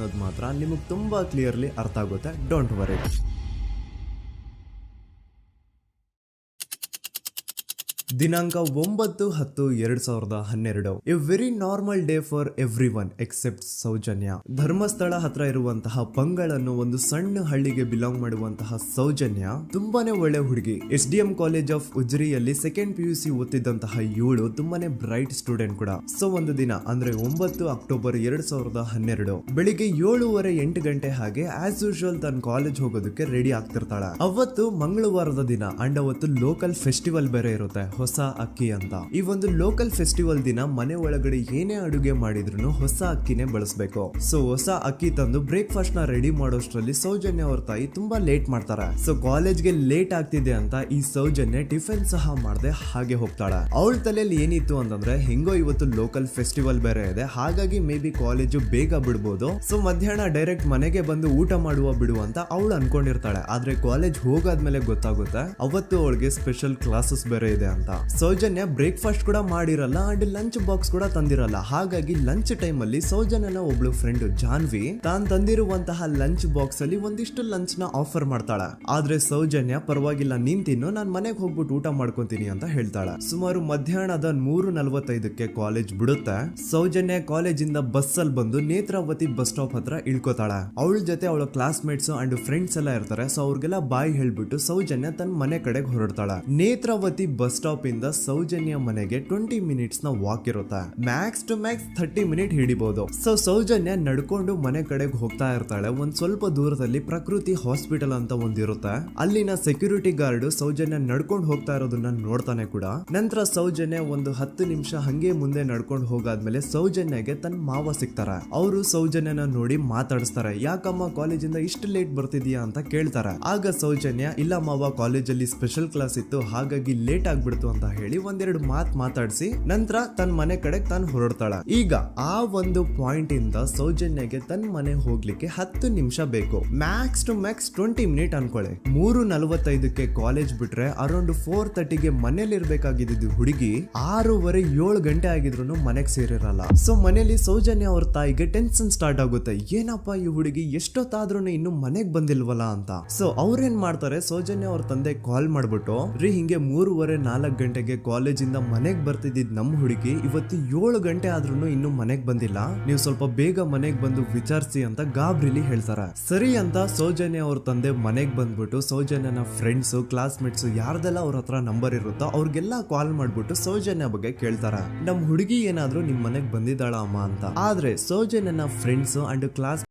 ಅನ್ನೋದು ಮಾತ್ರ ನಿಮಗೆ ತುಂಬಾ ಕ್ಲಿಯರ್ಲಿ ಅರ್ಥ ಆಗುತ್ತೆ. ಡೋಂಟ್ ವರಿ ದಿನಾಂಕ ಒಂಬತ್ತು ಹತ್ತು ಎರಡ್ ಸಾವಿರದ ಹನ್ನೆರಡು. A very normal day for everyone except Soujanya. Dharmasthala ಹತ್ರ ಇರುವಂತಹ ಪಂಗಳನ್ನು ಒಂದು ಸಣ್ಣ ಹಳ್ಳಿಗೆ ಬಿಲಾಂಗ್ ಮಾಡುವಂತಹ ಸೌಜನ್ಯ. ತುಂಬಾನೇ ಒಳ್ಳೆ ಹುಡುಗಿ. ಎಸ್ ಡಿ ಕಾಲೇಜ್ ಆಫ್ ಉಜ್ರಿಯಲ್ಲಿ ಸೆಕೆಂಡ್ ಪಿ ಯು ಸಿ ಓದ್ತಿದ್ದಂತಹ ಏಳು ತುಂಬಾನೇ ಬ್ರೈಟ್ ಸ್ಟೂಡೆಂಟ್ ಕೂಡ. ಸೊ ಒಂದು ದಿನ, ಅಂದ್ರೆ ಒಂಬತ್ತು ಅಕ್ಟೋಬರ್ ಎರಡ್ ಸಾವಿರದ ಹನ್ನೆರಡು, ಬೆಳಿಗ್ಗೆ ಏಳುವರೆ ಎಂಟು ಗಂಟೆ ಹಾಗೆ ಆಸ್ ಯೂಶುವಲ್ ತನ್ನ ಕಾಲೇಜ್ ಹೋಗೋದಕ್ಕೆ ರೆಡಿ ಆಗ್ತಿರ್ತಾಳೆ. ಅವತ್ತು ಮಂಗಳವಾರದ ದಿನ ಅಂಡ್ ಅವತ್ತು ಲೋಕಲ್ ಫೆಸ್ಟಿವಲ್ ಬೇರೆ ಇರುತ್ತೆ. ಹೊಸ ಅಕ್ಕಿ ಅಂತ. ಈ ಒಂದು ಲೋಕಲ್ ಫೆಸ್ಟಿವಲ್ ದಿನ ಮನೆ ಒಳಗಡೆ ಏನೇ ಅಡುಗೆ ಮಾಡಿದ್ರು ಹೊಸ ಅಕ್ಕಿನೇ ಬಳಸಬೇಕು. ಸೊ ಹೊಸ ಅಕ್ಕಿ ತಂದು ಬ್ರೇಕ್ಫಾಸ್ಟ್ನ ರೆಡಿ ಮಾಡೋಷ್ಟ್ರಲ್ಲಿ ಸೌಜನ್ಯ ಅವ್ರ ತಾಯಿ ತುಂಬಾ ಲೇಟ್ ಮಾಡ್ತಾರೆ. ಸೊ ಕಾಲೇಜ್ಗೆ ಲೇಟ್ ಆಗ್ತಿದೆ ಅಂತ ಈ ಸೌಜನ್ಯ ಟಿಫನ್ ಸಹ ಮಾಡದೆ ಹಾಗೆ ಹೋಗ್ತಾಳೆ. ಅವಳ ತಲೆಯಲ್ಲಿ ಏನಿತ್ತು ಅಂತಂದ್ರೆ, ಹೆಂಗೋ ಇವತ್ತು ಲೋಕಲ್ ಫೆಸ್ಟಿವಲ್ ಬೇರೆ ಇದೆ. ಹಾಗಾಗಿ ಮೇ ಬಿ ಕಾಲೇಜು ಬೇಗ ಬಿಡ್ಬೋದು. ಸೊ ಮಧ್ಯಾಹ್ನ ಡೈರೆಕ್ಟ್ ಮನೆಗೆ ಬಂದು ಊಟ ಮಾಡುವ ಬಿಡು ಅಂತ ಅವಳು ಅನ್ಕೊಂಡಿರ್ತಾಳೆ. ಆದ್ರೆ ಕಾಲೇಜ್ ಹೋಗಾದ್ಮೇಲೆ ಗೊತ್ತಾಗುತ್ತೆ, ಅವತ್ತು ಅವಳಿಗೆ ಸ್ಪೆಷಲ್ ಕ್ಲಾಸಸ್ ಬೇರೆ ಇದೆ ಅಂತ. ಸೌಜನ್ಯ ಬ್ರೇಕ್ಫಾಸ್ಟ್ ಕೂಡ ಮಾಡಿರಲ್ಲ ಅಂಡ್ ಲಂಚ್ ಬಾಕ್ಸ್ ಕೂಡ ತಂದಿರಲ್ಲ. ಹಾಗಾಗಿ ಲಂಚ್ ಟೈಮ್ ಅಲ್ಲಿ ಸೌಜನ್ಯನ ಒಬ್ಳು ಫ್ರೆಂಡ್ ಜಾನ್ವಿ, ತಾನ್ ತಂದಿರುವಂತಹ ಲಂಚ್ ಬಾಕ್ಸ್ ಅಲ್ಲಿ ಒಂದಿಷ್ಟು ಲಂಚ್ನ ಆಫರ್ ಮಾಡ್ತಾಳ. ಆದ್ರೆ ಸೌಜನ್ಯ, ಪರವಾಗಿಲ್ಲ, ನೀನ್ ತಿನ್ನು, ನಾನ್ ಮನೆಗೆ ಹೋಗ್ಬಿಟ್ಟು ಊಟ ಮಾಡ್ಕೊಂತೀನಿ ಅಂತ ಹೇಳ್ತಾಳ. ಸುಮಾರು ಮಧ್ಯಾಹ್ನದ ಮೂರು ನಲವತ್ತೈದಕ್ಕೆ ಕಾಲೇಜ್ ಬಿಡುತ್ತೆ. ಸೌಜನ್ಯ ಕಾಲೇಜಿಂದ ಬಸ್ ಅಲ್ಲಿ ಬಂದು ನೇತ್ರಾವತಿ ಬಸ್ ಸ್ಟಾಪ್ ಹತ್ರ ಇಳ್ಕೊತಾಳ. ಅವಳ ಜೊತೆ ಅವಳ ಕ್ಲಾಸ್ ಮೇಟ್ಸ್ ಅಂಡ್ ಫ್ರೆಂಡ್ಸ್ ಎಲ್ಲ ಇರ್ತಾರೆ, ಸೊ ಅವ್ರಿಗೆಲ್ಲ ಬಾಯಿ ಹೇಳ್ಬಿಟ್ಟು ಸೌಜನ್ಯ ತನ್ನ ಮನೆ ಕಡೆಗೆ ಹೊರಡ್ತಾಳ. ನೇತ್ರಾವತಿ ಬಸ್ ಸ್ಟಾಪ್ ಇಂದ ಸೌಜನ್ಯ ಮನೆಗೆ ಟ್ವೆಂಟಿ ಮಿನಿಟ್ಸ್ನ ವಾಕ್ ಇರುತ್ತೆ. Max to max thirty minute ಹಿಡಿಬಹುದು so Soujanya ನಡ್ಕೊಂಡು ಮನೆ ಕಡೆಗೆ ಹೋಗ್ತಾ ಇರ್ತಾಳೆ. ಒಂದ್ ಸ್ವಲ್ಪ ದೂರದಲ್ಲಿ ಪ್ರಕೃತಿ ಹಾಸ್ಪಿಟಲ್ ಅಂತ ಒಂದಿರುತ್ತೆ ಅಲ್ಲಿನ ಸೆಕ್ಯೂರಿಟಿ ಗಾರ್ಡ್ ಸೌಜನ್ಯ ನಡ್ಕೊಂಡು ಹೋಗ್ತಾ ಇರೋದನ್ನ ನೋಡ್ತಾನೆ ಕೂಡ. ನಂತರ ಸೌಜನ್ಯ ಒಂದು ಹತ್ತು ನಿಮಿಷ ಹಂಗೆ ಮುಂದೆ ನಡ್ಕೊಂಡು ಹೋಗಾದ್ಮೇಲೆ ಸೌಜನ್ಯಗೆ ತನ್ನ ಮಾವ ಸಿಗ್ತಾರ. ಅವರು ಸೌಜನ್ಯನ ನೋಡಿ ಮಾತಾಡಿಸ್ತಾರೆ. ಯಾಕಮ್ಮ ಕಾಲೇಜಿಂದ ಇಷ್ಟು ಲೇಟ್ ಬರ್ತಿದೀಯಾ ಅಂತ ಕೇಳ್ತಾರೆ. ಆಗ ಸೌಜನ್ಯ, ಇಲ್ಲ ಮಾವ, ಕಾಲೇಜಲ್ಲಿ ಸ್ಪೆಷಲ್ ಕ್ಲಾಸ್ ಇತ್ತು. ಹಾಗಾಗಿ ಲೇಟ್ ಆಗ್ಬಿಡ್ತು ಅಂತ ಹೇಳಿ ಒಂದೆರಡು ಮಾತ್ ಮಾತಾಡಿಸಿ ನಂತರ ತನ್ನ ಮನೆ ಕಡೆ ತಾನು ಹೊರಡ್ತಾಳ. ಈಗ ಆ ಒಂದು ಪಾಯಿಂಟ್ ಇಂದ ಸೌಜನ್ಯಗೆ ತನ್ನ ಮನೆ ಹೋಗ್ಲಿಕ್ಕೆ ಹತ್ತು ನಿಮಿಷ ಬೇಕು. Max to max twenty minute ಅನ್ಕೊಳ್ಳಿ ಮೂರು ನಲವತ್ತೈದಕ್ಕೆ ಕಾಲೇಜ್ ಬಿಟ್ರೆ ಅರೌಂಡ್ ಫೋರ್ ತರ್ಟಿಗೆ ಮನೇಲಿ ಇರ್ಬೇಕಾಗಿದ್ದು ಹುಡುಗಿ ಆರೂವರೆ ಏಳು ಗಂಟೆ ಆಗಿದ್ರು ಮನೆಗೆ ಸೇರಿರಲ್ಲ. ಸೊ ಮನೇಲಿ ಸೌಜನ್ಯ ಅವ್ರ ತಾಯಿಗೆ ಟೆನ್ಷನ್ ಸ್ಟಾರ್ಟ್ ಆಗುತ್ತೆ. ಏನಪ್ಪ ಈ ಹುಡುಗಿ? ಎಷ್ಟೊತ್ತಾದ್ರೂ ಇನ್ನು ಮನೆಗ್ ಬಂದಿಲ್ವಲ್ಲ ಅಂತ. ಸೊ ಅವ್ರೇನ್ ಮಾಡ್ತಾರೆ? ಸೌಜನ್ಯ ಅವ್ರ ತಂದೆ ಕಾಲ್ ಮಾಡ್ಬಿಟ್ಟು, ರೀ, ಹಿಂಗೆ ಮೂರುವರೆ ನಾಲ್ಕು ಗಂಟೆಗೆ ಕಾಲೇಜಿಂದ ಮನೆಗ್ ಬರ್ತಿದ್ದಿದ್ ನಮ್ಮ ಹುಡುಗಿ ಇವತ್ತು ಏಳು ಗಂಟೆ ಆದ್ರೂ ಇನ್ನು ಮನೆಗ್ ಬಂದಿಲ್ಲ. ನೀವು ಸ್ವಲ್ಪ ಬೇಗ ಮನೆಗೆ ಬಂದು ವಿಚಾರಿಸಿ ಅಂತ ಗಾಬ್ರಿಲಿ ಹೇಳ್ತಾರೆ. ಸರಿ ಅಂತ ಸೌಜನ್ಯ ಅವ್ರ ತಂದೆ ಮನೆಗ್ ಬಂದ್ಬಿಟ್ಟು ಸೌಜನ್ಯನ ಫ್ರೆಂಡ್ಸ್, ಕ್ಲಾಸ್ಮೇಟ್ಸ್ ಯಾರ್ದೆಲ್ಲ ಅವ್ರ ಹತ್ರ ನಂಬರ್ ಇರುತ್ತೋ ಅವ್ರಿಗೆಲ್ಲ ಕಾಲ್ ಮಾಡ್ಬಿಟ್ಟು ಸೌಜನ್ಯ ಬಗ್ಗೆ ಕೇಳ್ತಾರೆ. ನಮ್ ಹುಡುಗಿ ಏನಾದ್ರೂ ನಿಮ್ ಮನೆಗ್ ಬಂದಿದ್ದಾಳ ಅಮ್ಮ ಅಂತ. ಆದ್ರೆ ಸೌಜನ್ಯನ ಫ್ರೆಂಡ್ಸ್ ಅಂಡ್ ಕ್ಲಾಸ್